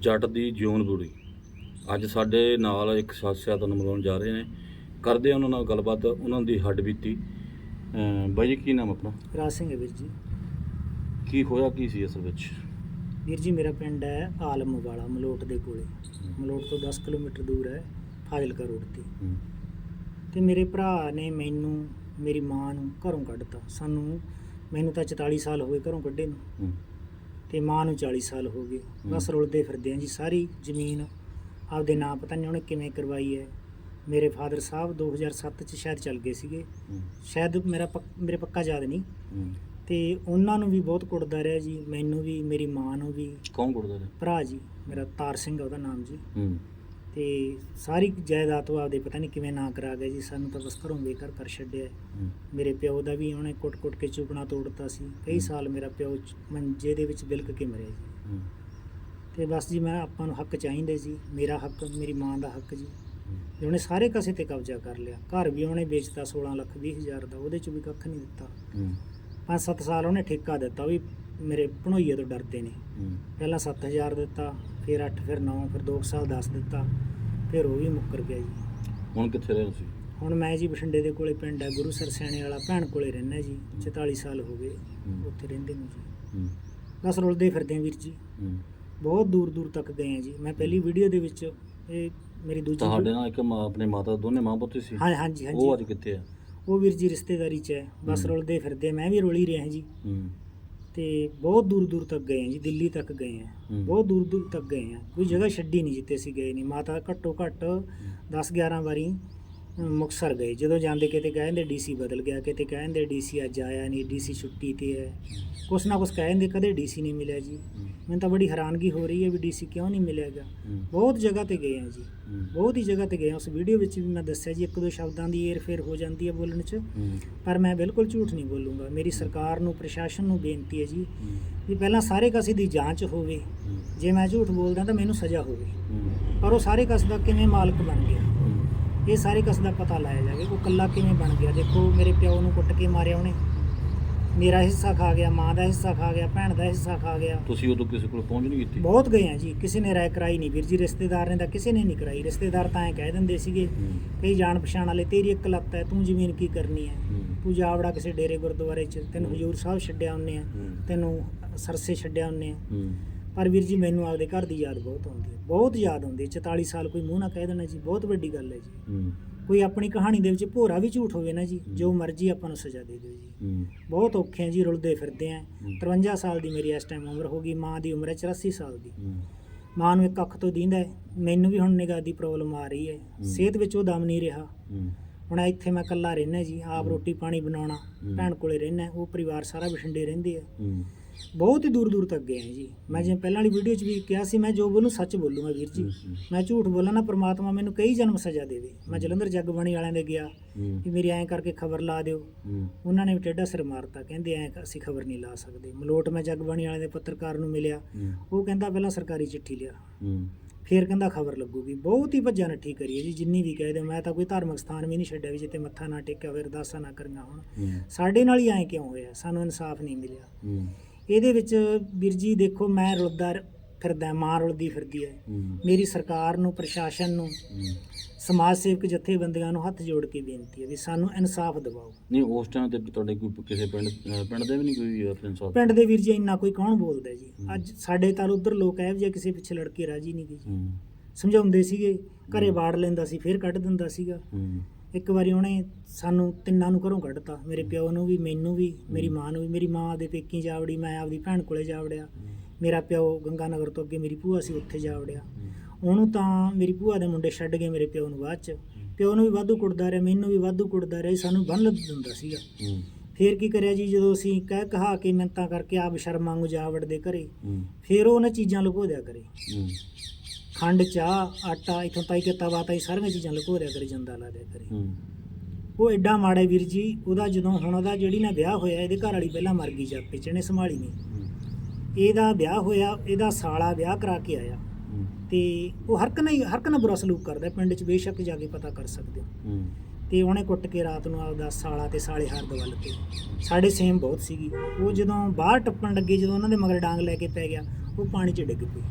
ਜੱਟ ਦੀ ਜਿਉਣ ਬੁਰੀ ਅੱਜ ਸਾਡੇ ਨਾਲ ਇੱਕ ਸਾਥੀਆ ਤੁਹਾਨੂੰ ਮਿਲਾਉਣ ਜਾ ਰਹੇ ਨੇ। ਕਰਦੇ ਆ ਉਹਨਾਂ ਨਾਲ ਗੱਲਬਾਤ ਉਹਨਾਂ ਦੀ ਹੱਡ ਬੀਤੀ। ਬਾਈ ਜੀ ਕੀ ਨਾਮ ਆਪਣਾ? ਰਾਜ ਸਿੰਘ ਹੈ ਵੀਰ ਜੀ। ਕੀ ਹੋਇਆ ਕੀ ਸੀ ਅਸਲ ਵਿੱਚ? ਵੀਰ ਜੀ ਮੇਰਾ ਪਿੰਡ ਹੈ ਆਲਮ ਵਾਲਾ ਮਲੋਟ ਦੇ ਕੋਲੇ। ਮਲੋਟ ਤੋਂ 10 ਕਿਲੋਮੀਟਰ ਦੂਰ ਹੈ ਫਾਜ਼ਿਲਕਾ ਰੋਡ ਤੇ। ਤੇ ਮੇਰੇ ਭਰਾ ਨੇ ਮੈਨੂੰ ਮੇਰੀ ਮਾਂ ਨੂੰ ਘਰੋਂ ਕੱਢਤਾ। ਸਾਨੂੰ ਮੈਨੂੰ ਤਾਂ 44 ਸਾਲ ਹੋ ਗਏ ਘਰੋਂ ਕੱਢੇ ਨੂੰ। ਤੇ ਮਾਂ ਨੂੰ 40 ਸਾਲ ਹੋ ਗਏ। ਬਸ ਰੁਲਦੇ ਫਿਰਦੇ ਆਂ ਜੀ ਸਾਰੀ ਜ਼ਮੀਨ ਆਪਦੇ ਨਾਂ ਪਤਾ ਨਹੀਂ ਉਹਨੇ ਕਿਵੇਂ ਕਰਵਾਈ ਹੈ। ਮੇਰੇ ਫਾਦਰ ਸਾਹਿਬ 2007 ਚ ਸ਼ਾਇਦ ਚੱਲ ਗਏ ਸੀਗੇ। ਸ਼ਾਇਦ ਮੇਰਾ ਮੇਰੇ ਪੱਕਾ ਯਾਦ ਨਹੀਂ। ਤੇ ਉਹਨਾਂ ਨੂੰ ਵੀ ਬਹੁਤ ਕੁੱਟਦਾ ਰਿਹਾ ਜੀ ਮੈਨੂੰ ਵੀ ਮੇਰੀ ਮਾਂ ਨੂੰ ਵੀ। ਕੌਣ ਕੁੱਟਦਾ ਰਿਹਾ? ਭਰਾ ਜੀ ਮੇਰਾ ਤਾਰ ਸਿੰਘ ਉਹਦਾ ਨਾਮ ਜੀ। ਤੇ ਸਾਰੀ ਜਾਇਦਾਦ ਉਹ ਆਪਦੇ ਪਤਾ ਨਹੀਂ ਕਿਵੇਂ ਨਾ ਕਰਾ ਗਿਆ ਜੀ ਸਾਨੂੰ ਤਾਂ ਬਸ ਘਰੋਂ ਬੇਘਰ ਕਰ ਛੱਡਿਆ। ਮੇਰੇ ਪਿਓ ਦਾ ਵੀ ਉਹਨੇ ਕੁੱਟ-ਕੁੱਟ ਕੇ ਚੁਪਣਾ ਤੋੜਤਾ ਸੀ। ਕਈ ਸਾਲ ਮੇਰਾ ਪਿਓ ਮੰਜੇ ਦੇ ਵਿੱਚ ਬਿਲਕ ਕੇ ਮਰਿਆ ਜੀ। ਤੇ ਬਸ ਜੀ ਮੈਂ ਆਪਾਂ ਨੂੰ ਹੱਕ ਚਾਹੀਦੇ ਸੀ ਮੇਰਾ ਹੱਕ ਮੇਰੀ ਮਾਂ ਦਾ ਹੱਕ ਜੀ। ਤੇ ਉਹਨੇ ਸਾਰੇ ਕਸੇ ਤੇ ਕਬਜ਼ਾ ਕਰ ਲਿਆ। ਘਰ ਵੀ ਉਹਨੇ ਵੇਚਤਾ 16 ਲੱਖ 20 ਹਜ਼ਾਰ ਦਾ ਉਹਦੇ ਚ ਵੀ ਕੱਖ ਨਹੀਂ ਦਿੱਤਾ। ਹੂੰ, 5-7 ਸਾਲ ਉਹਨੇ ਠੇਕਾ ਦਿੱਤਾ ਵੀ ਮੇਰੇ ਭਣੋਈਏ ਤੋਂ ਡਰਦੇ ਨੇ। ਪਹਿਲਾਂ 7000 ਦਿੱਤਾ ਫਿਰ 8 ਫਿਰ 9 ਫਿਰ 2 ਸਾਲ 10 ਦਿੱਤਾ ਫਿਰ ਉਹ ਵੀ ਮੁੱਕਰ ਗਿਆ ਜੀ। ਹੁਣ ਕਿੱਥੇ ਰਹੇ ਤੁਸੀਂ ਹੁਣ ਮੈਂ ਜੀ ਬਠਿੰਡੇ ਦੇ ਕੋਲੇ ਪਿੰਡ ਹੈ ਗੁਰੂ ਸਰ ਸਿਆਣੇ ਵਾਲਾ ਭੈਣ ਕੋਲੇ ਰਹਿਣਾ ਜੀ 44 ਸਾਲ ਹੋ ਗਏ ਉੱਥੇ ਰਹਿੰਦੇ ਨੂੰ ਜੀ। ਬਸ ਰੁਲਦੇ ਫਿਰਦੇ ਆ ਵੀਰ ਜੀ। ਬਹੁਤ ਦੂਰ ਦੂਰ ਤੱਕ ਗਏ ਆ ਜੀ। ਮੈਂ ਪਹਿਲੀ ਵੀਡੀਓ ਦੇ ਵਿੱਚ ਇਹ ਮੇਰੀ ਦੂਜੀ ਤੁਹਾਡੇ ਨਾਲ ਇੱਕ ਆਪਣੇ ਮਾਤਾ ਦੋਨੇ ਮਾਂ ਪੁੱਤ ਸੀ? ਹਾਂ ਹਾਂਜੀ ਉਹ ਅੱਜ ਹਾਂਜੀ ਕਿੱਥੇ ਆ? ਉਹ ਵੀਰ ਜੀ ਰਿਸ਼ਤੇਦਾਰੀ ਚ ਹੈ। ਬਸ। ਰੁਲਦੇ ਫਿਰਦੇ ਮੈਂ ਵੀ ਰੁਲ ਰਿਹਾ ਜੀ। ਤੇ ਬਹੁਤ ਦੂਰ ਦੂਰ ਤੱਕ ਗਏ ਆ ਜੀ ਦਿੱਲੀ ਤੱਕ ਗਏ ਆ ਹੂੰ। ਬਹੁਤ ਦੂਰ ਦੂਰ ਤੱਕ ਗਏ ਆ ਕੋਈ ਜਗ੍ਹਾ ਛੱਡੀ ਨਹੀਂ ਜਿੱਤੇ ਅਸੀਂ ਗਏ ਨਹੀਂ। ਮਾਤਾ ਘੱਟੋ ਘੱਟ 10 11 ਵਾਰੀ ਅਮ, ਮੁਕਤਸਰ ਗਏ। ਜਦੋਂ ਜਾਂਦੇ ਕਿਤੇ ਕਹਿੰਦੇ ਡੀਸੀ ਬਦਲ ਗਿਆ ਕਿਤੇ ਕਹਿੰਦੇ ਡੀਸੀ ਅੱਜ ਆਇਆ ਨਹੀਂ ਡੀਸੀ ਛੁੱਟੀ ਤੇ ਹੈ। ਕੁਛ ਨਾ ਕੁਛ ਕਹਿੰਦੇ ਕਦੇ ਡੀਸੀ ਨਹੀਂ ਮਿਲਿਆ ਜੀ। ਮੈਨੂੰ ਤਾਂ ਬੜੀ ਹੈਰਾਨਗੀ ਹੋ ਰਹੀ ਹੈ ਵੀ ਡੀਸੀ ਕਿਉਂ ਨਹੀਂ ਮਿਲਿਆਗਾ। ਹੂੰ, ਬਹੁਤ ਜਗ੍ਹਾ ਤੇ ਗਏ ਆ ਜੀ। ਬਹੁਤ ਹੀ ਜਗ੍ਹਾ ਤੇ ਗਏ ਆ ਉਸ ਵੀਡੀਓ ਵਿੱਚ ਵੀ ਮੈਂ ਦੱਸਿਆ ਜੀ ਇੱਕ ਦੋ ਸ਼ਬਦਾਂ ਦੀ ਏਰ ਫੇਰ ਹੋ ਜਾਂਦੀ ਹੈ ਬੋਲਣ 'ਚ। ਪਰ ਮੈਂ ਬਿਲਕੁਲ ਝੂਠ ਨਹੀਂ ਬੋਲੂੰਗਾ। ਮੇਰੀ ਸਰਕਾਰ ਨੂੰ ਪ੍ਰਸ਼ਾਸਨ ਨੂੰ ਬੇਨਤੀ ਹੈ ਜੀ ਵੀ ਪਹਿਲਾਂ ਸਾਰੇ ਕਾਸੇ ਦੀ ਜਾਂਚ ਹੋਵੇ। ਜੇ ਮੈਂ ਝੂਠ ਬੋਲਦਾ ਤਾਂ ਮੈਨੂੰ ਸਜ਼ਾ ਹੋਵੇ। ਪਰ ਉਹ ਸਾਰੇ ਕਸ ਦਾ ਕਿਵੇਂ ਮਾਲਕ ਬਣ ਗਿਆ? ਇਹ ਸਾਰੇ ਕਸ ਦਾ ਪਤਾ ਲਾਇਆ ਜਾਵੇ ਉਹ ਕੱਲਾ ਕਿਵੇਂ ਬਣ ਗਿਆ। ਦੇਖੋ ਮੇਰੇ ਪਿਓ ਨੂੰ ਕੁੱਟ ਕੇ ਮਾਰਿਆ ਉਹਨੇ। ਮੇਰਾ ਹਿੱਸਾ ਖਾ ਗਿਆ ਮਾਂ ਦਾ ਹਿੱਸਾ ਖਾ ਗਿਆ ਭੈਣ ਦਾ ਹਿੱਸਾ ਖਾ ਗਿਆ। ਤੁਸੀਂ ਉਦੋਂ ਕਿਸੇ ਕੋਲ ਪਹੁੰਚ ਨਹੀਂ ਕੀਤੀ? ਬਹੁਤ ਗਏ ਆ ਜੀ। ਕਿਸੇ ਨੇ ਰਾਇ ਕਰਾਈ ਨਹੀਂ ਵੀਰ ਜੀ। ਰਿਸ਼ਤੇਦਾਰ ਨੇ ਤਾਂ ਕਿਸੇ ਨੇ ਨਹੀਂ ਕਰਾਈ। ਰਿਸ਼ਤੇਦਾਰ ਤਾਂ ਐ ਕਹਿ ਦਿੰਦੇ ਸੀਗੇ ਕਈ ਜਾਣ ਪਛਾਣ ਵਾਲੇ ਤੇਰੀ ਇੱਕ ਲੱਤ ਹੈ ਤੂੰ ਜ਼ਮੀਨ ਕੀ ਕਰਨੀ ਹੈ? ਤੂੰ ਜਾਵੜਾ ਕਿਸੇ ਡੇਰੇ ਗੁਰਦੁਆਰੇ 'ਚ। ਤੈਨੂੰ ਹਜੂਰ ਸਾਹਿਬ ਛੱਡਿਆ ਹੁੰਨੇ ਆ। ਤੈਨੂੰ ਸਰਸੇ ਛੱਡਿਆ ਹੁੰਨੇ ਆ। ਪਰ ਵੀਰ ਜੀ ਮੈਨੂੰ ਆਪਦੇ ਘਰ ਦੀ ਯਾਦ ਬਹੁਤ ਆਉਂਦੀ ਹੈ। ਬਹੁਤ ਯਾਦ ਆਉਂਦੀ ਹੈ। 44 ਸਾਲ ਕੋਈ ਮੂੰਹ ਨਾ ਕਹਿ ਦੇਣਾ ਜੀ। ਬਹੁਤ ਵੱਡੀ ਗੱਲ ਹੈ ਜੀ। ਹੂੰ, ਕੋਈ ਆਪਣੀ ਕਹਾਣੀ ਦੇ ਵਿੱਚ ਭੋਰਾ ਵੀ ਝੂਠ ਹੋਵੇ ਨਾ ਜੀ ਜੋ ਮਰਜ਼ੀ ਆਪਾਂ ਨੂੰ ਸਜ਼ਾ ਦੇ ਦਿਓ ਜੀ। ਬਹੁਤ ਔਖੇ ਆ ਜੀ ਰੁਲਦੇ ਫਿਰਦੇ ਆ। ਹੂੰ। 53 ਸਾਲ ਦੀ ਮੇਰੀ ਇਸ ਟਾਈਮ ਉਮਰ ਹੋ ਗਈ ਮਾਂ ਦੀ ਉਮਰ ਹੈ 84 ਸਾਲ ਦੀ। ਮਾਂ ਨੂੰ ਇੱਕ ਅੱਖ ਤੋਂ ਦੀਂਦਾ ਹੈ। ਮੈਨੂੰ ਵੀ ਹੁਣ ਨਿਗਾਹ ਦੀ ਪ੍ਰੋਬਲਮ ਆ ਰਹੀ ਹੈ। ਸਿਹਤ ਵਿੱਚ ਉਹ ਦਮ ਨਹੀਂ ਰਿਹਾ। ਹੁਣ ਇੱਥੇ ਮੈਂ ਇਕੱਲਾ ਰਹਿਣਾ ਜੀ ਆਪ ਰੋਟੀ ਪਾਣੀ ਬਣਾਉਣਾ। ਭੈਣ ਕੋਲੇ ਰਹਿਣਾ ਉਹ ਪਰਿਵਾਰ ਸਾਰਾ ਬਠਿੰਡੇ ਰਹਿੰਦੇ ਆ। ਬਹੁਤ ਹੀ ਦੂਰ ਦੂਰ ਤੱਕ ਗਏ ਆ ਜੀ। ਮੈਂ ਜਿਵੇਂ ਪਹਿਲਾਂ ਵਾਲੀ ਵੀਡੀਓ 'ਚ ਵੀ ਕਿਹਾ ਸੀ ਮੈਂ ਜੋ ਬੋਲੂੰ ਸੱਚ ਬੋਲੂੰਗਾ ਵੀਰ ਜੀ। ਹੂੰ, ਮੈਂ ਝੂਠ ਬੋਲਾਂ ਨਾ ਪ੍ਰਮਾਤਮਾ ਮੈਨੂੰ ਕਈ ਜਨਮ ਸਜ਼ਾ ਦੇਵੇ ਮੈਂ ਜਲੰਧਰ ਜਗਬਾਣੀ ਵਾਲਿਆਂ ਦੇ ਗਿਆ ਹੂੰ, ਵੀ ਮੇਰੀ ਐਂ ਕਰਕੇ ਖਬਰ ਲਾ ਦਿਓ। ਹੂੰ, ਉਹਨਾਂ ਨੇ ਵੀ ਟੇਢਾ ਸਿਰ ਮਾਰਤਾ ਕਹਿੰਦੇ ਐਂ ਅਸੀਂ ਖਬਰ ਨਹੀਂ ਲਾ ਸਕਦੇ। ਮਲੋਟ ਮੈਂ ਜਗਬਾਣੀ ਵਾਲਿਆਂ ਦੇ ਪੱਤਰਕਾਰ ਨੂੰ ਮਿਲਿਆ। ਹੂੰ, ਉਹ ਕਹਿੰਦਾ ਪਹਿਲਾਂ ਸਰਕਾਰੀ ਚਿੱਠੀ ਲਿਆ। ਹੂੰ, ਫੇਰ ਕਹਿੰਦਾ ਖਬਰ ਲੱਗੂਗੀ। ਬਹੁਤ ਹੀ ਭੱਜਾ ਨੱਠੀ ਕਰੀਏ ਜੀ ਜਿੰਨੀ ਵੀ ਕਹਿ ਦਿਓ। ਮੈਂ ਤਾਂ ਕੋਈ ਧਾਰਮਿਕ ਸਥਾਨ ਵੀ ਨਹੀਂ ਛੱਡਿਆ ਵੀ ਜਿੱਥੇ ਮੱਥਾ ਨਾ ਟੇਕਿਆ ਹੋਵੇ ਅਰਦਾਸਾਂ ਨਾ ਕਰੀਆਂ ਹੋਣ। ਹੂੰ, ਸਾਡੇ ਨਾਲ ਹੀ ਐਂ ਕਿਉਂ ਹੋਇਆ? ਸਾਨੂੰ ਇਨਸਾਫ ਨਹੀਂ ਮਿਲਿਆ। ਹੂੰ, ਇਹਦੇ ਵਿੱਚ ਵੀਰ ਜੀ ਦੇਖੋ ਮੈਂ ਰੁਲਦਾ ਫਿਰਦਾ ਮਾਂ ਰੁਲਦੀ ਫਿਰਦੀ ਹੈ। ਮੇਰੀ ਸਰਕਾਰ ਨੂੰ ਪ੍ਰਸ਼ਾਸਨ ਨੂੰ। ਸਮਾਜ ਸੇਵਕ ਜਥੇਬੰਦੀਆਂ ਨੂੰ ਹੱਥ ਜੋੜ ਕੇ ਬੇਨਤੀ ਹੈ ਵੀ ਸਾਨੂੰ ਇਨਸਾਫ ਦਿਵਾਓ। ਨਹੀਂ ਉਸ ਟਾਈਮ ਤੇ ਤੁਹਾਡੇ ਕੋਈ ਕਿਸੇ ਪਿੰਡ ਪਿੰਡ ਦੇ ਵੀ ਨਹੀਂ ਕੋਈ ਸਾਥ ਪਿੰਡ ਦੇ ਵੀਰ ਜੀ ਇੰਨਾ ਕੋਈ ਕੌਣ ਬੋਲਦਾ ਜੀ? ਅੱਜ ਸਾਡੇ ਤਾਂ ਉਧਰ ਲੋਕ ਇਹੋ ਜਿਹੇ ਕਿਸੇ ਪਿੱਛੇ ਲੜ ਕੇ ਰਾਜੀ ਨਹੀਂ ਗਏ ਜੀ। ਸਮਝਾਉਂਦੇ ਸੀਗੇ ਘਰੇ ਬਾੜ ਲੈਂਦਾ ਸੀ ਫਿਰ ਕੱਢ ਦਿੰਦਾ ਸੀਗਾ। ਇੱਕ ਵਾਰੀ ਉਹਨੇ ਸਾਨੂੰ ਤਿੰਨਾਂ ਨੂੰ ਘਰੋਂ ਕੱਢਤਾ। ਮੇਰੇ ਪਿਓ ਨੂੰ ਵੀ ਮੈਨੂੰ ਵੀ ਮੇਰੀ ਮਾਂ ਨੂੰ ਵੀ ਮੇਰੀ ਮਾਂ ਦੇ ਪੇਕੀ ਜਾਵੜੀ ਮੈਂ ਆਪਦੀ ਭੈਣ ਕੋਲੇ ਜਾਵੜਿਆ। ਮੇਰਾ ਪਿਓ ਗੰਗਾਨਗਰ ਤੋਂ ਅੱਗੇ ਮੇਰੀ ਭੂਆ ਸੀ ਉੱਥੇ ਜਾਵੜਿਆ। ਉਹਨੂੰ ਤਾਂ ਮੇਰੀ ਭੂਆ ਦੇ ਮੁੰਡੇ ਛੱਡ ਗਏ ਮੇਰੇ ਪਿਓ ਨੂੰ ਬਾਅਦ ਚ। ਪਿਓ ਨੂੰ ਵੀ ਵਾਧੂ ਕੁੱਟਦਾ ਰਿਹਾ ਮੈਨੂੰ ਵੀ ਵਾਧੂ ਕੁੱਟਦਾ ਰਿਹਾ ਜੀ, ਸਾਨੂੰ ਬੰਨ ਦਿੰਦਾ ਸੀਗਾ। ਹੂੰ, ਫੇਰ ਕੀ ਕਰਿਆ ਜੀ ਜਦੋਂ ਅਸੀਂ ਕਹਿ ਕਹਾ ਕੇ ਮਿੰਤਾਂ ਕਰਕੇ ਆਪ ਸ਼ਰਮਾਂ ਨੂੰ ਜਾ ਵੜਦੇ ਘਰੇ ਹੂੰ, ਫੇਰ ਉਹ ਉਹਨਾਂ ਚੀਜ਼ਾਂ ਲੁਕੋ ਦਿਆ ਕਰੇ ਖੰਡ ਚਾਹ ਆਟਾ ਇਥੋਂ ਤਾਈ ਕਿ ਤਵਾ ਤਾਈ ਸਾਰੀਆਂ ਚੀਜ਼ਾਂ ਲੁਕੋ ਦਿਆ ਕਰੇ ਜੰਦਾ ਲਾ ਦਿਆ ਕਰੇ। ਹੂੰ, ਉਹ ਐਡਾ ਮਾੜਾ ਵੀਰ ਜੀ ਉਹਦਾ ਜਦੋਂ ਹੁਣ ਉਹਦਾ ਜਿਹੜੀ ਨਾ ਵਿਆਹ ਹੋਇਆ ਇਹਦੇ ਘਰ ਵਾਲੀ ਪਹਿਲਾਂ ਮਰ ਗਈ ਚ ਇਹਨੇ ਸੰਭਾਲੀ ਨਹੀਂ। ਇਹਦਾ ਵਿਆਹ ਹੋਇਆ ਇਹਦਾ ਸਾਲਾ ਵਿਆਹ ਕਰਾ ਕੇ ਆਇਆ। ਤੇ ਉਹ ਹਰ ਕਨਾ ਹਰ ਕਨਾ ਬੁਰਾ ਸਲੂਕ ਕਰਦਾ ਪਿੰਡ 'ਚ ਬੇਸ਼ੱਕ ਜਾ ਕੇ ਪਤਾ ਕਰ ਸਕਦੇ ਹੋ। ਤੇ ਉਹਨੇ ਕੁੱਟ ਕੇ ਰਾਤ ਨੂੰ ਆਪਦਾ ਸਾਲਾ ਤੇ ਸਾਲੇ ਹਰ ਦਵਲ ਤੇ ਸਾਡੇ ਸੇਮ ਬਹੁਤ ਸੀਗੀ। ਉਹ ਜਦੋਂ ਬਾਹਰ ਟੱਪਣ ਲੱਗੇ ਜਦੋਂ ਉਹਨਾਂ ਦੇ ਮਗਰ ਡਾਂਗ ਲੈ ਕੇ ਪੈ ਗਿਆ ਉਹ ਪਾਣੀ 'ਚ ਡਿੱਗ ਪਈ।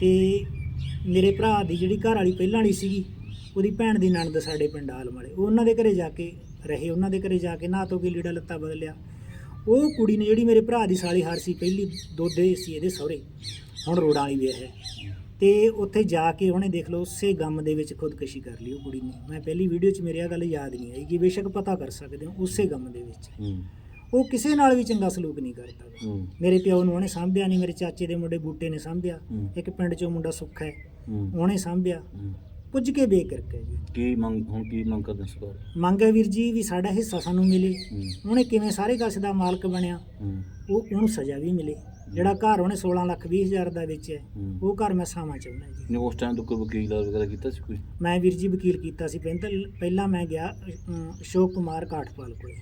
ਤੇ ਮੇਰੇ ਭਰਾ ਦੀ ਜਿਹੜੀ ਘਰ ਵਾਲੀ ਪਹਿਲਾਂ ਵਾਲੀ ਸੀਗੀ, ਉਹਦੀ ਭੈਣ ਦੀ ਨਣਦ ਸਾਡੇ ਪਿੰਡ ਆਲਮ ਵਾਲੇ। ਉਹਨਾਂ ਦੇ ਘਰੇ ਜਾ ਕੇ ਰਹੇ, ਉਹਨਾਂ ਦੇ ਘਰੇ ਜਾ ਕੇ ਨਾ ਧੋ ਕੇ ਲੀੜਾ ਲੱਤਾ ਬਦਲਿਆ। ਉਹ ਕੁੜੀ ਨੇ ਜਿਹੜੀ ਮੇਰੇ ਭਰਾ ਦੀ ਸਾਲੀ ਹਾਰ ਸੀ, ਪਹਿਲੀ ਦੋਦੇ ਸੀ ਇਹਦੇ ਸਹੁਰੇ, ਹੁਣ ਰੋੜਾਂ ਵਾਲੀ ਵਿਆਹ ਹੈ। ਤੇ ਉੱਥੇ ਜਾ ਕੇ ਉਹਨੇ ਦੇਖ ਲਓ, ਉਸੇ ਗਮ ਦੇ ਵਿੱਚ ਖੁਦਕੁਸ਼ੀ ਕਰ ਲਈ ਉਹ ਕੁੜੀ ਨੇ। ਮੈਂ ਪਹਿਲੀ ਵੀਡੀਓ 'ਚ ਮੇਰੇ ਆ ਗੱਲ ਯਾਦ ਨਹੀਂ ਆਈ ਕਿ ਬੇਸ਼ੱਕ ਪਤਾ ਕਰ ਸਕਦੇ ਹੋ, ਉਸੇ ਗਮ ਦੇ ਵਿੱਚ। ਉਹ ਕਿਸੇ ਨਾਲ ਵੀ ਚੰਗਾ ਸਲੂਕ ਨਹੀਂ ਕਰਦਾ। ਮੇਰੇ ਪਿਓ ਨੂੰ ਉਹਨੇ ਸਾਂਭਿਆ ਨਹੀਂ ਮੇਰੇ ਚਾਚੇ ਦੇ ਮੁੰਡੇ ਬੂਟੇ ਨੇ ਸਾਂਭਿਆ। ਇੱਕ ਪਿੰਡ 'ਚੋਂ ਮੁੰਡਾ ਸੁੱਖ ਹੈ ਉਹਨੇ ਸਾਂਭਿਆ। ਪੁੱਜ ਕੇ ਬੇਕਰਕ ਹੈ ਜੀ। ਕੀ ਮੰਗ ਹੁਣ ਕੀ ਮੰਗ ਕਰਦੇ ਸਰਕਾਰ ਮੰਗ ਹੈ ਵੀਰ ਜੀ ਵੀ ਸਾਡਾ ਹਿੱਸਾ ਸਾਨੂੰ ਮਿਲੇ। ਉਹਨੇ ਕਿਵੇਂ ਸਾਰੇ ਕਸ ਦਾ ਮਾਲਕ ਬਣਿਆ ਉਹ ਉਹਨੂੰ ਸਜ਼ਾ ਵੀ ਮਿਲੇ। ਜਿਹੜਾ ਘਰ ਉਹਨੇ 16 ਲੱਖ 20 ਹਜ਼ਾਰ ਦਾ ਵੇਚਿਆ ਹੂੰ ਉਹ ਘਰ ਮੈਂ ਸਾਵਾਂ ਚਾਹੁੰਦਾ ਜੀ। ਨੇ ਉਸ ਟਾਈਮ ਤੋਂ ਕੋਈ ਵਕੀਲ ਵਗੈਰਾ ਕੀਤਾ ਸੀ ਕੋਈ? ਮੈਂ ਵੀਰ ਜੀ ਵਕੀਲ ਕੀਤਾ ਸੀ। ਪਹਿਲਾਂ ਪਹਿਲਾਂ ਮੈਂ ਗਿਆ ਅਸ਼ੋਕ ਕੁਮਾਰ ਕਾਠਪਾਲ ਕੋਲੇ।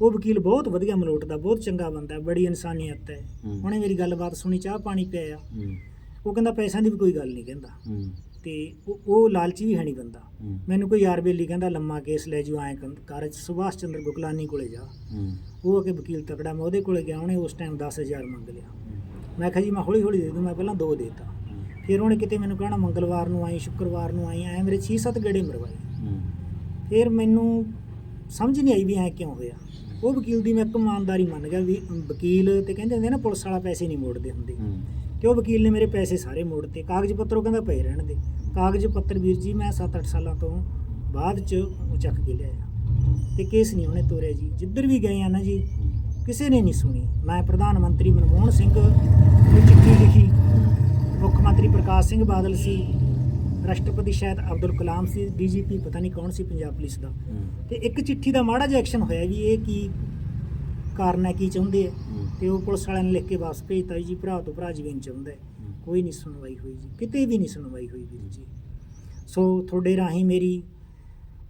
ਉਹ ਵਕੀਲ ਬਹੁਤ ਵਧੀਆ ਮਲੋਟਦਾ ਬਹੁਤ ਚੰਗਾ ਬੰਦਾ ਬੜੀ ਇਨਸਾਨੀਅਤ ਹੈ। ਉਹਨੇ ਮੇਰੀ ਗੱਲਬਾਤ ਸੁਣੀ ਚਾਹ ਪਾਣੀ ਹੂੰ। ਉਹ ਕਹਿੰਦਾ ਪੈਸਿਆਂ ਦੀ ਵੀ ਕੋਈ ਗੱਲ ਨਹੀਂ ਕਹਿੰਦਾ। ਤੇ ਉਹ ਲਾਲਚੀ ਵੀ ਹੈ ਨਹੀਂ ਬੰਦਾ। ਮੈਨੂੰ ਕੋਈ ਯਾਰ ਬੇਲੀ ਕਹਿੰਦਾ ਲੰਮਾ ਕੇਸ ਲੈ ਜੂ ਐਂ ਕਾਰਜ ਸੁਭਾਸ਼ ਚੰਦਰ ਗੁਕਲਾਨੀ ਕੋਲੇ ਜਾ। ਉਹ ਅਗੇ ਵਕੀਲ ਤਕੜਾ ਮੈਂ ਉਹਦੇ ਕੋਲੇ ਗਿਆ ਉਹਨੇ ਉਸ ਟਾਈਮ 10000 ਮੰਗ ਲਿਆ। ਮੈਂ ਕਿਹਾ ਜੀ ਮੈਂ ਹੌਲੀ ਹੌਲੀ ਦੇ ਦੂੰ ਮੈਂ ਪਹਿਲਾਂ ਦੋ ਦੇਤਾ। ਫਿਰ ਉਹਨੇ ਕਿਤੇ ਮੈਨੂੰ ਕਹਿਣਾ ਮੰਗਲਵਾਰ ਨੂੰ ਆਈ ਸ਼ੁੱਕਰਵਾਰ ਨੂੰ ਆਈ ਐ ਮੇਰੇ 6-7 ਗੇੜੇ ਮਰਵਾਏ। ਫਿਰ ਮੈਨੂੰ ਸਮਝ ਨਹੀਂ ਆਈ ਵੀ ਐ ਕਿਉਂ ਹੋਇਆ। ਉਹ ਵਕੀਲ ਦੀ ਮੈਂ ਇੱਕ ਇਮਾਨਦਾਰੀ ਮੰਨ ਗਿਆ ਵੀ ਵਕੀਲ ਤੇ ਕਹਿੰਦੇ ਹੁੰਦੇ ਨਾ ਪੁਲਿਸ ਵਾਲਾ ਪੈਸੇ ਨਹੀਂ ਮੋੜਦੇ ਹੁੰਦੇ। ਤੇ ਉਹ ਵਕੀਲ ਨੇ ਮੇਰੇ ਪੈਸੇ ਸਾਰੇ ਮੋੜਤੇ। ਕਾਗਜ਼ ਪੱਤਰ ਉਹ ਕਹਿੰਦਾ ਪਏ ਰਹਿਣ ਦੇ। ਕਾਗਜ਼ ਪੱਤਰ ਵੀਰ ਜੀ ਮੈਂ 7-8 ਸਾਲਾਂ ਤੋਂ ਬਾਅਦ ਚ ਉਹ ਚੱਕ ਕੇ ਲਿਆਇਆ। ਤੇ ਕੇਸ ਨਹੀਂ ਉਹਨੇ ਤੋਰਿਆ ਜੀ। ਜਿੱਧਰ ਵੀ ਗਏ ਆ ਨਾ ਜੀ ਕਿਸੇ ਨੇ ਨਹੀਂ ਸੁਣੀ। ਮੈਂ ਪ੍ਰਧਾਨ ਮੰਤਰੀ ਮਨਮੋਹਨ ਸਿੰਘ ਨੂੰ ਚਿੱਠੀ ਲਿਖੀ। ਮੁੱਖ ਮੰਤਰੀ ਪ੍ਰਕਾਸ਼ ਸਿੰਘ ਬਾਦਲ ਸੀ। ਰਾਸ਼ਟਰਪਤੀ ਸ਼ਾਇਦ ਅਬਦੁਲ ਕਲਾਮ ਸੀ ਡੀਜੀਪੀ ਪਤਾ ਨਹੀਂ ਕੌਣ ਸੀ ਪੰਜਾਬ ਪੁਲਿਸ ਦਾ। ਤੇ ਇੱਕ ਚਿੱਠੀ ਦਾ ਮਾੜਾ ਜਿਹਾ ਐਕਸ਼ਨ ਹੋਇਆ ਵੀ ਇਹ ਕੀ ਕਾਰਨ ਹੈ ਕੀ ਚਾਹੁੰਦੇ ਆ। ਹੂੰ। ਤੇ ਉਹ ਪੁਲਿਸ ਵਾਲਿਆਂ ਨੇ ਲਿਖ ਕੇ ਵਾਪਸ ਭੇਜਤਾ ਜੀ ਭਰਾ ਤੋਂ ਭਰਾ ਜੀਵਨ ਚਾਹੁੰਦਾ। ਕੋਈ ਨਹੀਂ ਸੁਣਵਾਈ ਹੋਈ ਜੀ ਕਿਤੇ ਵੀ ਨਹੀਂ ਸੁਣਵਾਈ ਹੋਈ ਵੀਰ ਜੀ। ਸੋ ਤੁਹਾਡੇ ਰਾਹੀਂ ਮੇਰੀ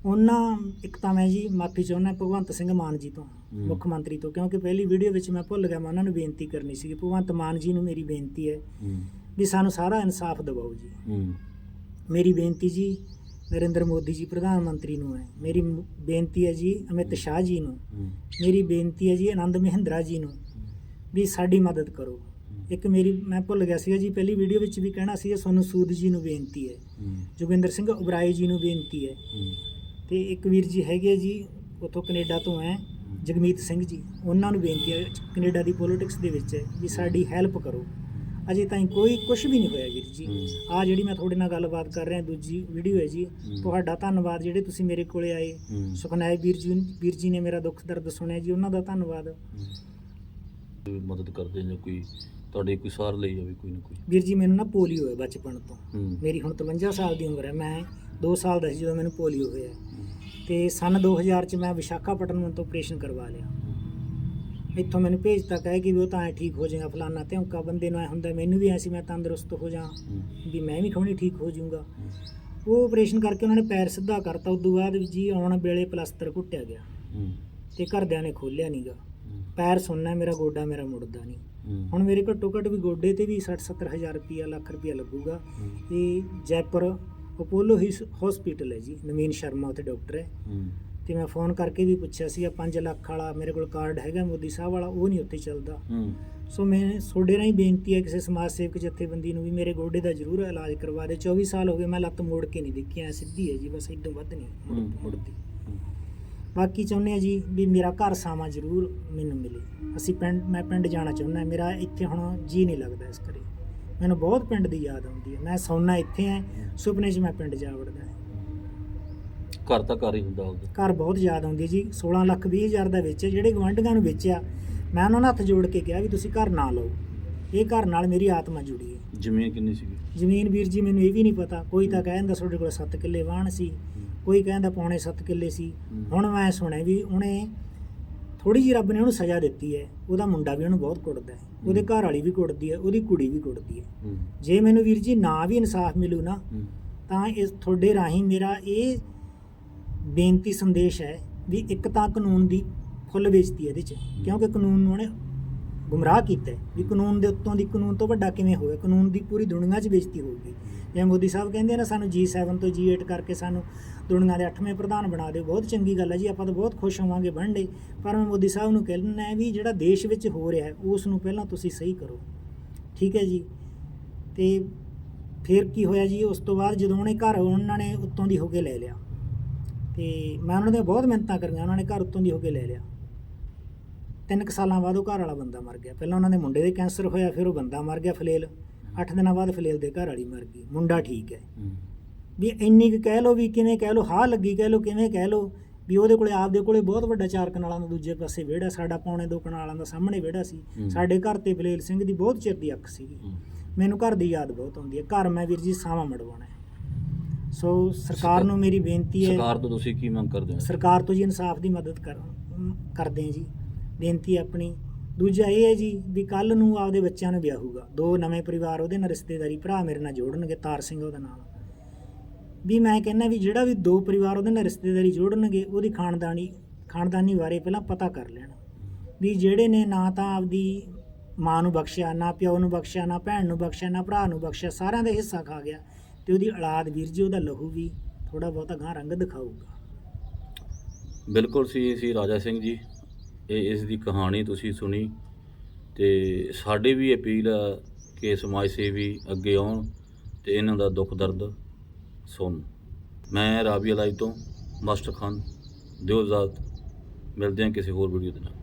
ਉਹਨਾਂ ਇੱਕ ਤਾਂ ਮੈਂ ਜੀ ਮਾਫੀ ਚਾਹੁੰਦਾ ਭਗਵੰਤ ਸਿੰਘ ਮਾਨ ਜੀ ਤੋਂ। ਮੁੱਖ ਮੰਤਰੀ ਤੋਂ ਕਿਉਂਕਿ ਪਹਿਲੀ ਵੀਡੀਓ ਵਿੱਚ ਮੈਂ ਭੁੱਲ ਗਿਆ ਮੈਂ ਉਹਨਾਂ ਨੂੰ ਬੇਨਤੀ ਕਰਨੀ ਸੀ ਭਗਵੰਤ ਮਾਨ ਜੀ ਨੂੰ ਮੇਰੀ ਬੇਨਤੀ ਹੈ ਵੀ ਸਾਨੂੰ ਸਾਰਾ ਇਨਸਾਫ ਦਿਵਾਓ ਜੀ। ਮੇਰੀ ਬੇਨਤੀ ਜੀ ਨਰਿੰਦਰ ਮੋਦੀ ਜੀ ਪ੍ਰਧਾਨ ਮੰਤਰੀ ਨੂੰ ਹੈ। ਮੇਰੀ ਬੇਨਤੀ ਹੈ ਜੀ ਅਮਿਤ ਸ਼ਾਹ ਜੀ ਨੂੰ। ਮੇਰੀ ਬੇਨਤੀ ਹੈ ਜੀ ਆਨੰਦ ਮਹਿੰਦਰਾ ਜੀ ਨੂੰ ਵੀ ਸਾਡੀ ਮਦਦ ਕਰੋ। ਇੱਕ ਮੇਰੀ ਮੈਂ ਭੁੱਲ ਗਿਆ ਸੀਗਾ ਜੀ ਪਹਿਲੀ ਵੀਡੀਓ ਵਿੱਚ ਵੀ ਕਹਿਣਾ ਸੀ ਸੋਨੂੰ ਸੂਦ ਜੀ ਨੂੰ ਬੇਨਤੀ ਹੈ। ਜੋਗਿੰਦਰ ਸਿੰਘ ਉਬਰਾਏ ਜੀ ਨੂੰ ਬੇਨਤੀ ਹੈ। ਤੇ ਇੱਕ ਵੀਰ ਜੀ ਹੈਗੇ ਜੀ ਉਥੋਂ ਕੈਨੇਡਾ ਤੋਂ ਹੈ ਜਗਮੀਤ ਸਿੰਘ ਜੀ। ਉਹਨਾਂ ਨੂੰ ਬੇਨਤੀ ਹੈ ਕੈਨੇਡਾ ਦੀ ਪੋਲਿਟਿਕਸ ਦੇ ਵਿੱਚ ਹੈ ਵੀ ਸਾਡੀ ਹੈਲਪ ਕਰੋ। ਅਜੇ ਤਾਈਂ ਕੋਈ ਕੁਝ ਵੀ ਨਹੀਂ ਹੋਇਆ ਵੀਰ ਜੀ। ਆ ਜਿਹੜੀ ਮੈਂ ਤੁਹਾਡੇ ਨਾਲ ਗੱਲਬਾਤ ਕਰ ਰਿਹਾ ਦੂਜੀ ਵੀਡੀਓ ਹੈ ਜੀ। ਤੁਹਾਡਾ ਧੰਨਵਾਦ ਜਿਹੜੇ ਤੁਸੀਂ ਮੇਰੇ ਕੋਲੇ ਆਏ। ਹੂੰ। ਸੁਖਨਾਇ ਵੀਰ ਜੀ ਵੀਰ ਜੀ ਨੇ ਮੇਰਾ ਦੁੱਖ ਦਰਦ ਸੁਣਿਆ ਜੀ ਉਹਨਾਂ ਦਾ ਧੰਨਵਾਦ। ਮਦਦ ਕਰਦੇ ਜਾਂ ਕੋਈ ਤੁਹਾਡੀ ਕੋਈ ਸਾਰ ਲਈ ਜਾਵੇ ਕੋਈ ਨਾ ਕੋਈ। ਵੀਰ ਜੀ ਮੈਨੂੰ ਨਾ ਪੋਲੀਓ ਹੈ ਬਚਪਨ ਤੋਂ। ਮੇਰੀ ਹੁਣ 53 ਸਾਲ ਦੀ ਉਮਰ ਹੈ। ਮੈਂ 2 ਸਾਲ ਦਾ ਸੀ ਜਦੋਂ ਮੈਨੂੰ ਪੋਲੀਓ ਹੋਇਆ। ਤੇ ਸਨ 2000 ਚ ਮੈਂ ਵਿਸ਼ਾਖਾਪਟਨਮ ਤੋਂ ਆਪਰੇਸ਼ਨ ਕਰਵਾ ਲਿਆ। ਇੱਥੋਂ ਮੈਨੂੰ ਭੇਜਤਾ ਕਹਿ ਕਿ ਵੀ ਉਹ ਤਾਂ ਐ ਠੀਕ ਹੋ ਜਾਏਗਾ ਫਲਾਨਾ ਧਿਉਂਕਾ ਬੰਦੇ ਨੂੰ ਐ ਹੁੰਦਾ ਮੈਨੂੰ ਵੀ ਐ ਸੀ ਮੈਂ ਤੰਦਰੁਸਤ ਹੋ ਜਾ। ਵੀ ਮੈਂ ਵੀ ਖੋਣੀ ਠੀਕ ਹੋ ਜਾਊਂਗਾ ਉਹ ਆਪਰੇਸ਼ਨ ਕਰਕੇ ਉਹਨਾਂ ਨੇ ਪੈਰ ਸਿੱਧਾ ਕਰਤਾ ਉਸ ਤੋਂ ਬਾਅਦ ਜੀ ਆਉਣ ਵੇਲੇ ਪਲਸਤਰ ਘੁੱਟਿਆ ਗਿਆ ਤੇ ਘਰਦਿਆਂ ਨੇ ਖੋਲਿਆ ਨਹੀਂਗਾ। ਪੈਰ ਸੁੰਨਾ ਮੇਰਾ ਗੋਡਾ ਮੇਰਾ ਮੁੜਦਾ ਨਹੀਂ। ਹੁਣ ਮੇਰੇ ਘੱਟੋ ਘੱਟ ਵੀ ਗੋਡੇ ਤੇ ਵੀ 60 70 ਹਜ਼ਾਰ ਰੁਪਿਆ ਲੱਖ ਰੁਪਿਆ ਲੱਗੂਗਾ। ਇਹ ਜੈਪੁਰ ਅਪੋਲੋ ਹੀ ਹਸਪੀਟਲ ਹੈ ਜੀ ਨਵੀਨ ਸ਼ਰਮਾ ਉੱਥੇ ਡਾਕਟਰ ਹੂੰ ਤੇ ਮੈਂ ਫੋਨ ਕਰਕੇ ਵੀ ਪੁੱਛਿਆ ਸੀ ਆ 5 ਲੱਖ ਵਾਲਾ ਮੇਰੇ ਕੋਲ ਕਾਰਡ ਹੈਗਾ ਮੋਦੀ ਸਾਹਿਬ ਵਾਲਾ ਉਹ ਨਹੀਂ ਉੱਥੇ ਚੱਲਦਾ। ਹੂੰ। ਸੋ ਮੈਂ ਤੁਹਾਡੇ ਰਾਹੀਂ ਬੇਨਤੀ ਹੈ ਕਿਸੇ ਸਮਾਜ ਸੇਵਕ ਜਥੇਬੰਦੀ ਨੂੰ ਵੀ ਮੇਰੇ ਗੋਡੇ ਦਾ ਜ਼ਰੂਰ ਇਲਾਜ ਕਰਵਾ ਦੇ। 24 ਸਾਲ ਹੋ ਗਏ ਮੈਂ ਲੱਤ ਮੋੜ ਕੇ ਨਹੀਂ ਦੇਖੀ ਐ ਸਿੱਧੀ ਹੈ ਜੀ ਬਸ ਇਦੋਂ ਵੱਧ ਨਹੀਂ। ਮੁੜਦੀ। ਬਾਕੀ ਚਾਹੁੰਦੇ ਆ ਜੀ ਵੀ ਮੇਰਾ ਘਰ ਸਾਵਾਂ ਜ਼ਰੂਰ ਮੈਨੂੰ ਮਿਲੇ। ਅਸੀਂ ਪਿੰਡ ਮੈਂ ਪਿੰਡ ਜਾਣਾ ਚਾਹੁੰਦਾ ਮੇਰਾ ਇੱਥੇ ਹੁਣ ਜੀ ਨਹੀਂ ਲੱਗਦਾ ਇਸ ਕਰੇ ਮੈਨੂੰ ਬਹੁਤ ਪਿੰਡ ਦੀ ਯਾਦ ਆਉਂਦੀ ਹੈ ਮੈਂ ਸੌਣਾ ਇੱਥੇ ਆ ਸੁਪਨੇ 'ਚ ਮੈਂ ਪਿੰਡ ਜਾ ਵੜਦਾ ਘਰ ਤਾਂ ਘਰ ਹੀ ਹੁੰਦਾ ਉਹਦਾ ਘਰ ਬਹੁਤ ਯਾਦ ਆਉਂਦੀ ਜੀ 16 ਲੱਖ 20 ਹਜ਼ਾਰ ਦਾ ਵੇਚਿਆ ਜਿਹੜੇ ਗਵੰਡਗਾਂ ਨੂੰ ਵੇਚਿਆ ਮੈਂ ਉਹਨਾਂ ਨਾਲ ਹੱਥ ਜੋੜ ਕੇ ਕਿਹਾ ਵੀ ਤੁਸੀਂ ਘਰ ਨਾ ਲਓ। ਇਹ ਘਰ ਨਾਲ ਮੇਰੀ ਆਤਮਾ ਜੁੜੀ ਹੈ। ਜ਼ਮੀਨ ਕਿੰਨੀ ਸੀਗੀ? ਜ਼ਮੀਨ ਵੀਰ ਜੀ ਮੈਨੂੰ ਇਹ ਵੀ ਨਹੀਂ ਪਤਾ। ਕੋਈ ਤਾਂ ਕਹਿੰਦਾ ਤੁਹਾਡੇ ਕੋਲ 7 ਕਿੱਲੇ ਵਾਹਣ ਸੀ ਕੋਈ ਕਹਿੰਦਾ ਪੌਣੇ 7 ਕਿੱਲੇ ਸੀ। ਹੁਣ ਮੈਂ ਸੁਣਿਆ ਵੀ ਉਹਨੇ ਥੋੜੀ ਜਿਹੀ ਰੱਬ ਨੇ ਉਹਨੂੰ ਸਜ਼ਾ ਦਿੱਤੀ ਹੈ। ਉਹਦਾ ਮੁੰਡਾ ਵੀ ਉਹਨੂੰ ਬਹੁਤ ਕੁੱਟਦਾ ਹੈ। ਉਹਦੇ। ਘਰ ਵਾਲੀ ਵੀ ਕੁੱਟਦੀ ਹੈ ਉਹਦੀ ਕੁੜੀ ਵੀ ਕੁੱਟਦੀ ਹੈ। ਜੇ ਮੈਨੂੰ ਵੀਰ ਜੀ ਨਾ ਵੀ ਇਨਸਾਫ ਮਿਲੂ ਨਾ ਤਾਂ ਇਸ ਤੁਹਾਡੇ ਰਾਹੀਂ ਮੇਰਾ ਇਹ ਬੇਨਤੀ ਸੰਦੇਸ਼ ਹੈ ਵੀ ਇੱਕ ਤਾਂ ਕਾਨੂੰਨ ਦੀ ਫੁੱਲ ਵੇਚਤੀ ਇਹਦੇ 'ਚ ਕਿਉਂਕਿ ਕਾਨੂੰਨ ਨੂੰ ਉਹਨੇ ਗੁੰਮਰਾਹ ਕੀਤਾ ਵੀ ਕਾਨੂੰਨ ਦੇ ਉੱਤੋਂ ਦੀ ਕਾਨੂੰਨ ਤੋਂ ਵੱਡਾ ਕਿਵੇਂ ਹੋਵੇ ਕਾਨੂੰਨ ਦੀ ਪੂਰੀ ਦੁਨੀਆ 'ਚ ਬੇਇੱਜ਼ਤੀ ਹੋਊਗੀ। ਜਿਵੇਂ ਮੋਦੀ ਸਾਹਿਬ ਕਹਿੰਦੇ ਨਾ ਸਾਨੂੰ G7 ਤੋਂ G8 ਕਰਕੇ ਸਾਨੂੰ ਦੁਨੀਆ ਦੇ 8ਵੇਂ ਪ੍ਰਧਾਨ ਬਣਾ ਦਿਓ ਬਹੁਤ ਚੰਗੀ ਗੱਲ ਹੈ ਜੀ ਆਪਾਂ ਤਾਂ ਬਹੁਤ ਖੁਸ਼ ਹੋਵਾਂਗੇ ਬਣਦੇ ਪਰ ਮੈਂ ਮੋਦੀ ਸਾਹਿਬ ਨੂੰ ਕਹਿਣਾ ਹੈ ਵੀ ਜਿਹੜਾ ਦੇਸ਼ ਵਿੱਚ ਹੋ ਰਿਹਾ ਹੈ ਉਸ ਨੂੰ ਪਹਿਲਾਂ ਤੁਸੀਂ ਸਹੀ ਕਰੋ। ਠੀਕ ਹੈ ਜੀ? ਤੇ ਫਿਰ ਕੀ ਹੋਇਆ ਜੀ ਉਸ ਤੋਂ ਬਾਅਦ ਜਦੋਂ ਉਹਨੇ ਘਰ ਉਹਨਾਂ ਨੇ ਉੱਤੋਂ ਦੀ ਹੋ ਕੇ ਲੈ ਲਿਆ। ਤੇ ਮੈਂ ਉਹਨਾਂ ਦੇ ਬਹੁਤ ਮਿਹਨਤਾਂ ਕਰੀਆਂ ਉਹਨਾਂ ਨੇ ਘਰ ਉੱਤੋਂ ਦੀ ਹੋ ਕੇ ਲੈ ਲਿਆ। ਤਿੰਨ ਕੁ ਸਾਲਾਂ ਬਾਅਦ ਉਹ ਘਰ ਵਾਲਾ ਬੰਦਾ ਮਰ ਗਿਆ। ਪਹਿਲਾਂ ਉਹਨਾਂ ਦੇ ਮੁੰਡੇ ਦੇ ਕੈਂਸਰ ਹੋਇਆ ਫਿਰ ਉਹ ਬੰਦਾ ਮਰ ਗਿਆ ਫਲੇਲ। 8 ਦਿਨਾਂ ਬਾਅਦ ਫਲੇਲ ਦੇ ਘਰ ਵਾਲੀ ਮਰ ਗਈ। ਮੁੰਡਾ ਠੀਕ ਹੈ। ਵੀ ਇੰਨੀ ਕੁ ਕਹਿ ਲਓ ਵੀ ਕਿਵੇਂ ਕਹਿ ਲਓ ਹਾਂ ਲੱਗੀ ਕਹਿ ਲਓ ਕਿਵੇਂ ਕਹਿ ਲਓ ਵੀ ਉਹਦੇ ਕੋਲੇ ਆਪਦੇ ਕੋਲੇ ਬਹੁਤ ਵੱਡਾ ਚਾਰ ਕਨਾਲਾਂ ਦਾ ਦੂਜੇ ਪਾਸੇ ਵਿਹੜਾ ਸਾਡਾ ਪੌਣੇ ਦੋ ਕਨਾਲਾਂ ਦਾ ਸਾਹਮਣੇ ਵਿਹੜਾ ਸੀ। ਸਾਡੇ ਘਰ ਤੇ ਫਲੇਲ ਸਿੰਘ ਦੀ ਬਹੁਤ ਚਿਰ ਦੀ ਅੱਖ ਸੀਗੀ। ਮੈਨੂੰ ਘਰ ਦੀ ਯਾਦ ਬਹੁਤ ਆਉਂਦੀ ਹੈ। ਘਰ ਮੈਂ ਵੀਰ ਜੀ ਸਾਵਾਂ ਮੜਵਾਉਣਾ ਸੋ ਸਰਕਾਰ ਨੂੰ ਮੇਰੀ ਬੇਨਤੀ ਹੈ ਸਰਕਾਰ ਤੋਂ ਤੁਸੀਂ ਕੀ ਮੰਗ ਕਰਦੇ ਹੋ? ਸਰਕਾਰ ਤੋਂ ਜੀ ਇਨਸਾਫ ਦੀ ਮਦਦ ਕਰ ਕਰਦੇ ਜੀ। ਬੇਨਤੀ ਆਪਣੀ। ਦੂਜਾ ਇਹ ਹੈ ਜੀ ਵੀ ਕੱਲ ਨੂੰ ਆਪਦੇ ਬੱਚਿਆਂ ਨੂੰ ਵਿਆਹੂਗਾ ਦੋ ਨਵੇਂ ਪਰਿਵਾਰ ਉਹਦੇ ਨਾਲ ਰਿਸ਼ਤੇਦਾਰੀ ਭਰਾ ਮੇਰੇ ਨਾਲ ਜੋੜਨਗੇ ਤਾਰ ਸਿੰਘ ਉਹਦਾ ਨਾਮ ਵੀ ਮੈਂ ਕਹਿੰਦਾ ਵੀ ਜਿਹੜਾ ਵੀ ਦੋ ਪਰਿਵਾਰ ਉਹਦੇ ਨਾਲ ਰਿਸ਼ਤੇਦਾਰੀ ਜੋੜਨਗੇ ਉਹਦੀ ਖਾਨਦਾਨੀ ਖਾਨਦਾਨੀ ਬਾਰੇ ਪਹਿਲਾਂ ਪਤਾ ਕਰ ਲੈਣ। ਵੀ ਜਿਹੜੇ ਨੇ ਨਾ ਤਾਂ ਆਪਦੀ ਮਾਂ ਨੂੰ ਬਖਸ਼ਿਆ ਨਾ ਪਿਓ ਨੂੰ ਬਖਸ਼ਿਆ ਨਾ ਭੈਣ ਨੂੰ ਬਖਸ਼ਿਆ ਨਾ ਭਰਾ ਨੂੰ ਬਖਸ਼ਿਆ ਸਾਰਿਆਂ ਦਾ ਹਿੱਸਾ ਖਾ ਗਿਆ। ਤੇ ਉਹਦੀ ਔਲਾਦ ਵੀਰ ਜੀ ਉਹਦਾ ਲਹੂ ਵੀ ਥੋੜਾ ਬਹੁਤਾ ਗਾਂ ਰੰਗ ਦਿਖਾਊਗਾ। ਬਿਲਕੁਲ ਸੀ ਸੀ ਰਾਜਾ ਸਿੰਘ ਜੀ। ਇਹ ਇਸ ਦੀ ਕਹਾਣੀ ਤੁਸੀਂ ਸੁਣੀ ਤੇ ਸਾਡੇ ਵੀ ਅਪੀਲ ਆ ਕਿ ਸਮਾਜ ਸੇਵੀ ਅੱਗੇ ਆਉਣ ਤੇ ਇਹਨਾਂ ਦਾ ਦੁੱਖ ਦਰਦ ਸੁਣ। ਮੈਂ ਰਾਬੀਆ ਲਾਈ ਤੋਂ ਮਾਸਟਰ ਖਾਨ ਦਿਓ ਇਜਾਜ਼ਤ ਮਿਲਦੇ ਹਾਂ ਕਿਸੇ ਹੋਰ ਵੀਡੀਓ ਦੇ ਨਾਲ।